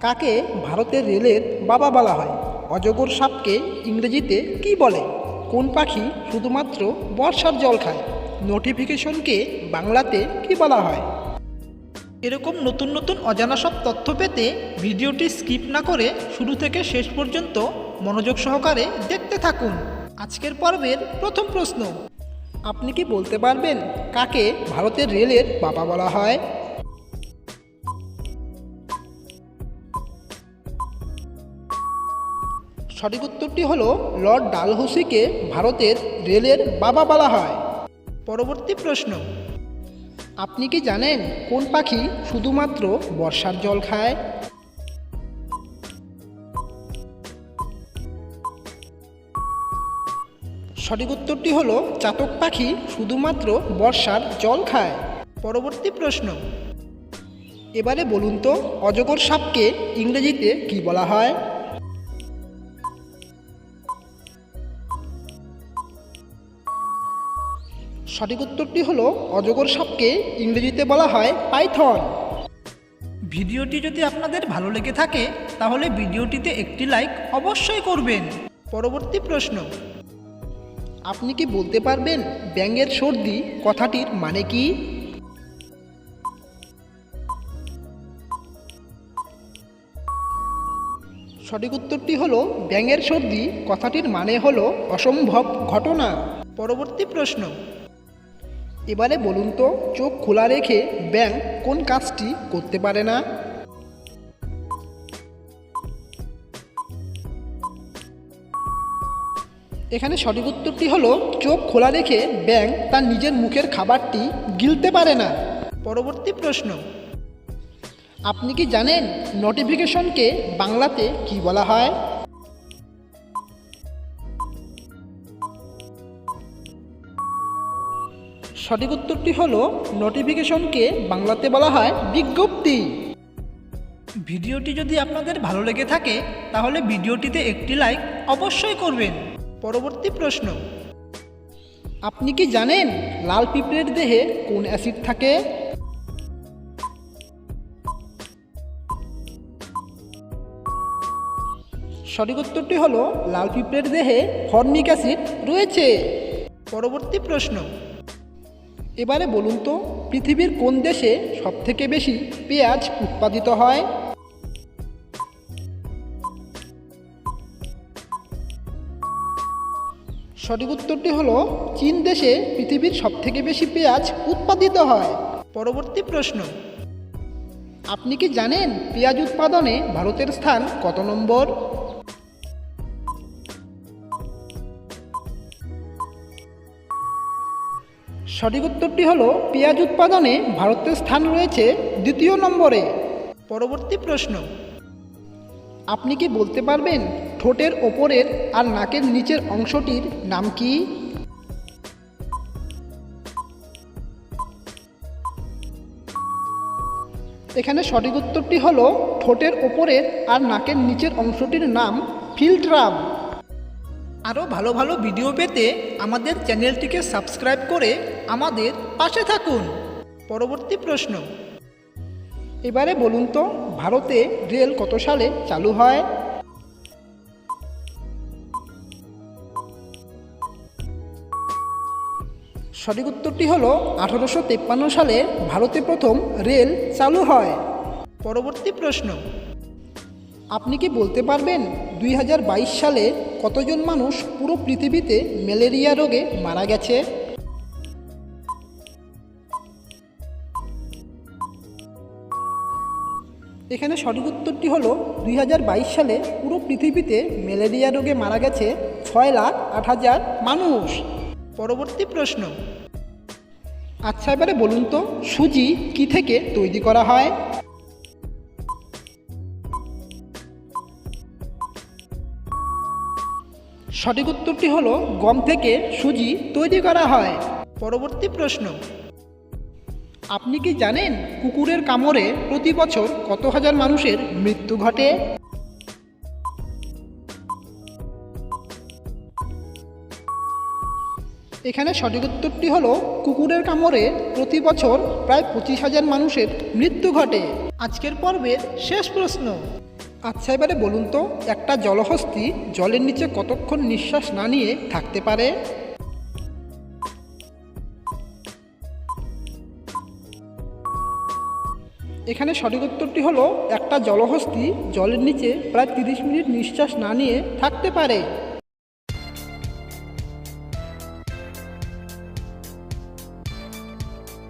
কাকে ভারতের রেলের বাবা বলা হয়? অজগর সাপকে ইংরেজিতে কি বলে? কোন পাখি শুধুমাত্র বর্ষার জল খায়? নোটিফিকেশনকে বাংলাতে কি বলা হয়? এরকম নতুন নতুন অজানা সব তথ্য পেতে ভিডিওটি স্কিপ না করে শুরু থেকে শেষ পর্যন্ত মনোযোগ সহকারে দেখতে থাকুন। আজকের পর্বের প্রথম প্রশ্ন। আপনি কি বলতে পারবেন কাকে ভারতের রেলের বাবা বলা হয়? সঠিক উত্তরটি হলো লর্ড ডালহৌসিকে ভারতের রেলের বাবা বলা হয়। পরবর্তী প্রশ্ন। আপনি কি জানেন কোন পাখি শুধুমাত্র বর্ষার জল খায়? সঠিক উত্তরটি হলো চাতক পাখি শুধুমাত্র বর্ষার জল খায়। পরবর্তী প্রশ্ন। এবারে বলুন তো অজগর সাপকে ইংরেজিতে কি বলা হয়? সঠিক উত্তরটি হলো অজগর সাপকে ইংরেজিতে বলা হয় পাইথন। ভিডিওটি যদি আপনাদের ভালো লেগে থাকে, তাহলে ভিডিওটিতে একটি লাইক অবশ্যই করবেন। পরবর্তী প্রশ্ন। আপনি কি বলতে পারবেন ব্যাঙের সর্দি কথাটির মানে কি? সঠিক উত্তরটি হলো ব্যাঙের সর্দি কথাটির মানে হলো অসম্ভব ঘটনা। পরবর্তী প্রশ্ন। এবারে বলুন তো, চোখ খোলা রেখে ব্যাঙ কোন কাজটি করতে পারে না? এখানে সঠিক উত্তরটি হলো, চোখ খোলা রেখে ব্যাঙ তার নিজের মুখের খাবারটি গিলতে পারে না। পরবর্তী প্রশ্ন, আপনি কি জানেন নোটিফিকেশনকে বাংলাতে কি বলা হয়? সঠিক উত্তরটি হলো নোটিফিকেশনকে বাংলাতে বলা হয় বিজ্ঞপ্তি। ভিডিওটি যদি আপনাদের ভালো লেগে থাকে, তাহলে ভিডিওটিতে একটি লাইক অবশ্যই করবেন। পরবর্তী প্রশ্ন। আপনি কি জানেন লাল পিঁপড়ের দেহে কোন অ্যাসিড থাকে? সঠিক উত্তরটি হলো, লাল পিঁপড়ের দেহে ফর্মিক অ্যাসিড রয়েছে। পরবর্তী প্রশ্ন। এবারে বলুন তো পৃথিবীর কোন দেশে সবথেকে বেশি পেঁয়াজ উৎপাদিত হয়? সঠিক উত্তরটি হলো চীন দেশে পৃথিবীর সবথেকে বেশি পেঁয়াজ উৎপাদিত হয়। পরবর্তী প্রশ্ন। আপনি কি জানেন পেঁয়াজ উৎপাদনে ভারতের স্থান কত নম্বর? সঠিক উত্তরটি হলো, পেঁয়াজ উৎপাদনে ভারতের স্থান রয়েছে দ্বিতীয় নম্বরে। পরবর্তী প্রশ্ন। আপনি কি বলতে পারবেন ঠোঁটের ওপরের আর নাকের নিচের অংশটির নাম কি? এখানে সঠিক উত্তরটি হল, ঠোঁটের ওপরের আর নাকের নিচের অংশটির নাম ফিল্ট্রাম। আরও ভালো ভালো ভিডিও পেতে আমাদের চ্যানেলটিকে সাবস্ক্রাইব করে আমাদের পাশে থাকুন। পরবর্তী প্রশ্ন। এবারে বলুন তো, ভারতে রেল কত সালে চালু হয়? সঠিক উত্তরটি হল, আঠারোশো তেপ্পান্ন সালে ভারতে প্রথম রেল চালু হয়। পরবর্তী প্রশ্ন। আপনি কি বলতে পারবেন, দুই হাজার বাইশ সালে কতজন মানুষ পুরো পৃথিবীতে ম্যালেরিয়া রোগে মারা গেছে? এখানে সঠিক উত্তরটি হলো দুই হাজার বাইশ সালে পুরো পৃথিবীতে ম্যালেরিয়া রোগে মারা গেছে ছয় লাখ আট হাজার মানুষ। পরবর্তী প্রশ্ন। আচ্ছা এবারে বলুন তো, সুজি কি থেকে তৈরি করা হয়? সঠিক উত্তরটি হলো গম থেকে সুজি তৈরি করা হয়। পরবর্তী প্রশ্ন। আপনি কি জানেন কুকুরের কামড়ে প্রতি বছর কত হাজার মানুষের মৃত্যু ঘটে? এখানে সঠিক উত্তরটি হলো, কুকুরের কামড়ে প্রতি বছর প্রায় পঁচিশ হাজার মানুষের মৃত্যু ঘটে। আজকের পর্বের শেষ প্রশ্ন। আচ্ছা এবারে বলুন তো, একটা জলহস্তী জলের নিচে কতক্ষণ নিঃশ্বাস না নিয়ে থাকতে পারে? এখানে সঠিক উত্তরটি হলো, একটা জলহস্তি জলের নিচে প্রায় তিরিশ মিনিট নিঃশ্বাস না নিয়ে থাকতে পারে।